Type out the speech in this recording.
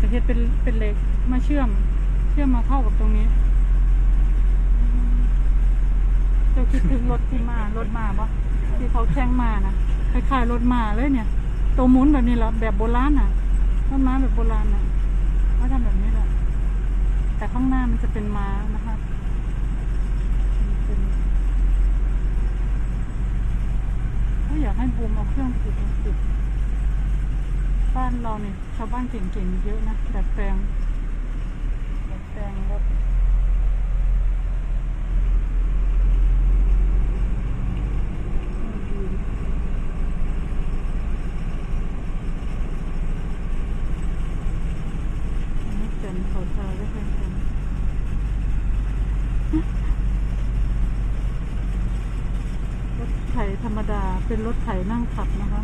ก็เฮ็ดเป็นเป็นเหล็กมาเชื่อม เชื่อมมาเข้ากับตรงนี้เจ้าคิดถึงรถที่มารถมาปะที่เขาแข่งมานะคล้ายๆรถมาเลยเนี่ย ตัวหมุนแบบนี้แหละแบบโบราณน่ะรถม้าแบบโบราณน่ะเขาทำแบบนี้แหละแต่ข้างหน้ามันจะเป็นม้านะคะก็อยากให้บูมเอาเครื่องติดติด บ้านเราเนี่ยชาวบ้านเก่งๆเยอะนะดัดแปลงดัดแปลงรถอันนี้เจนเขาทาได้แพงๆรถไถธรรมดาเป็นรถไถนั่งขับนะคะ